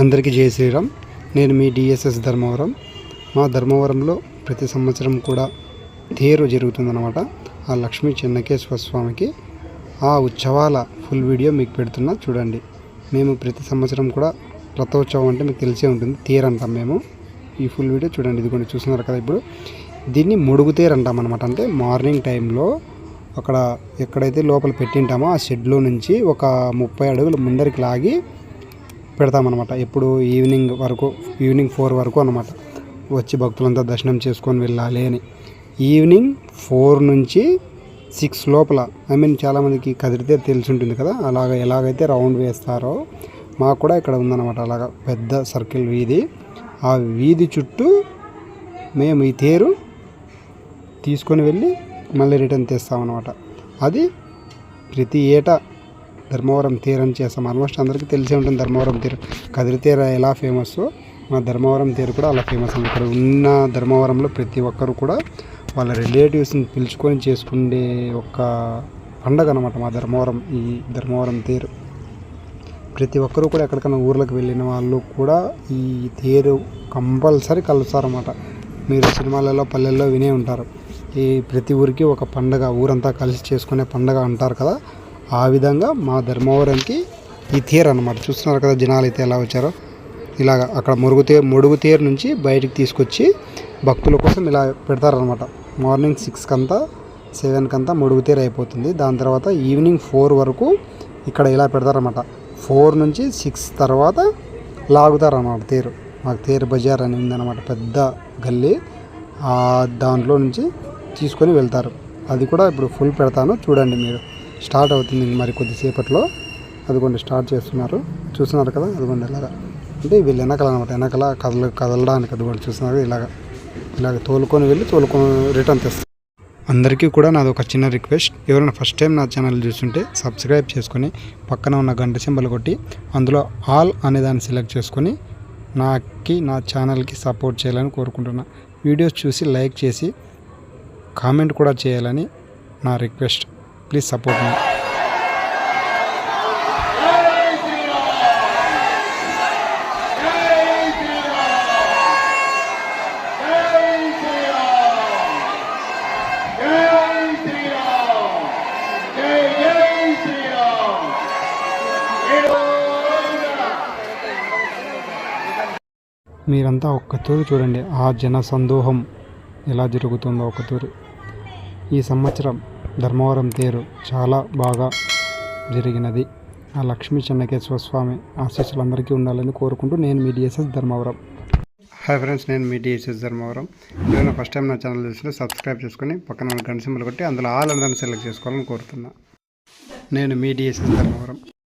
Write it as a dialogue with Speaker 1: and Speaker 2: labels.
Speaker 1: అందరికీ జయ శ్రీరామ్. నేను మీ డిఎస్ఎస్ ధర్మవరం. మా ధర్మవరంలో ప్రతి సంవత్సరం కూడా తేరు జరుగుతుందన్నమాట. ఆ లక్ష్మీ చెన్నకేశ్వర స్వామికి ఆ ఉత్సవాల ఫుల్ వీడియో మీకు పెడుతున్నా. చూడండి. మేము ప్రతి సంవత్సరం కూడా రథోత్సవం అంటే మీకు తెలిసే ఉంటుంది. తేరు అంటాం మేము. ఈ ఫుల్ వీడియో చూడండి. ఇదిగోండి చూస్తున్నారు కదా ఇప్పుడు. దీన్ని ముడుగు తేరు అంటాం అనమాట అంటే మార్నింగ్ టైంలో అక్కడ ఎక్కడైతే లోపల పెట్టింటామో ఆ షెడ్లో నుంచి ఒక ముప్పై అడుగులు ముందరికి లాగి పెడతామన్నమాట. ఎప్పుడు ఈవినింగ్ వరకు ఈవినింగ్ ఫోర్ వరకు అనమాట వచ్చి భక్తులంతా దర్శనం చేసుకొని వెళ్ళాలి అని. ఈవినింగ్ ఫోర్ నుంచి సిక్స్ లోపల ఐ మీన్ చాలామందికి కదిరితే తెలిసి ఉంటుంది కదా అలాగ ఎలాగైతే రౌండ్ వేస్తారో మాకు కూడా ఇక్కడ ఉందన్నమాట అలాగ పెద్ద సర్కిల్ వీధి. ఆ వీధి చుట్టూ మేము ఈ తేరు తీసుకొని వెళ్ళి మళ్ళీ రిటర్న్ తెస్తామన్నమాట. అది ప్రతి ఏటా ధర్మవరం తీరం చేస్తాం. ఆల్మోస్ట్ అందరికీ తెలిసే ఉంటుంది ధర్మవరం తీరు. కదిరి తీర ఎలా ఫేమస్ మా ధర్మవరం తీరు కూడా అలా ఫేమస్ అండి. ఇక్కడ ఉన్న ధర్మవరంలో ప్రతి ఒక్కరు కూడా వాళ్ళ రిలేటివ్స్ని పిలుచుకొని చేసుకునే ఒక పండగ అనమాట మా ధర్మవరం ఈ ధర్మవరం తేరు. ప్రతి ఒక్కరూ కూడా ఎక్కడికైనా ఊర్లకు వెళ్ళిన వాళ్ళు కూడా ఈ తేరు కంపల్సరీ కలుస్తారన్నమాట మీరు సినిమాలలో పల్లెల్లో వినే ఉంటారు. ఈ ప్రతి ఊరికి ఒక పండగ ఊరంతా కలిసి చేసుకునే పండగ అంటారు కదా. ఆ విధంగా మా ధర్మవరంకి ఈ తేరు అనమాట చూస్తున్నారు కదా జనాలు అయితే ఎలా వచ్చారో. ఇలాగ అక్కడ మురుగు తే ముడుగు నుంచి బయటికి తీసుకొచ్చి భక్తుల కోసం ఇలా పెడతారనమాట మార్నింగ్ సిక్స్కి అంతా సెవెన్కి అంతా ముడుగు తేరు అయిపోతుంది. దాని తర్వాత ఈవినింగ్ ఫోర్ వరకు ఇక్కడ ఇలా పెడతారనమాట ఫోర్ నుంచి సిక్స్ తర్వాత లాగుతారన్నమాట తేరు. మాకు తేరు బజార్ అని ఉందన్నమాట పెద్ద గల్లీ. ఆ దాంట్లో నుంచి తీసుకొని వెళ్తారు. అది కూడా ఇప్పుడు ఫుల్ పెడతాను చూడండి మీరు. స్టార్ట్ అవుతుంది మరి కొద్దిసేపట్లో. అదిగోండి స్టార్ట్ చేస్తున్నారు. చూస్తున్నారు కదా? అదిగోండి ఇలాగా. అంటే వీళ్ళు వెనకాల అనమాట వెనకాల కదల కదలడానికి అదిగోండి చూస్తున్నారు. ఇలాగ ఇలాగ తోలుకొని వెళ్ళి తోలుకొని రిటర్న్ తెస్తారు. అందరికీ కూడా నాది ఒక చిన్న రిక్వెస్ట్. ఎవరైనా ఫస్ట్ టైం నా ఛానల్ చూస్తుంటే సబ్స్క్రైబ్ చేసుకొని పక్కన ఉన్న గంట సింబల్ కొట్టి అందులో ఆల్ అనే దాన్ని సెలెక్ట్ చేసుకొని నాకి నా ఛానల్కి సపోర్ట్ చేయాలని కోరుకుంటున్నా. వీడియోస్ చూసి లైక్ చేసి కామెంట్ కూడా చేయాలని నా రిక్వెస్ట్. ప్లీజ్ సపోర్ట్ మీ. మీరంతా ఒక్కతూరు చూడండి. ఆ జన సందోహం ఎలా జరుగుతుందో ఒక ఈ సంవత్సరం ధర్మవరం తేరు చాలా బాగా జరిగినది. ఆ లక్ష్మీ చెన్నకేశ్వర స్వామి ఆశీస్సులు అందరికీ ఉండాలని కోరుకుంటూ నేను మీ డిఎస్ఎస్ ధర్మవరం. హాయ్ ఫ్రెండ్స్ నేను మీ డిఎస్ఎస్ ధర్మవరం. నేను ఫస్ట్ టైం నా ఛానల్ చూసినా సబ్స్క్రైబ్ చేసుకొని పక్కన ఉన్న గంట సింబల్ కొట్టి అందులో ఆల్ అందరిని సెలెక్ట్ చేసుకోవాలని కోరుతున్నా. నేను మీ డిఎస్ఎస్ ధర్మవరం.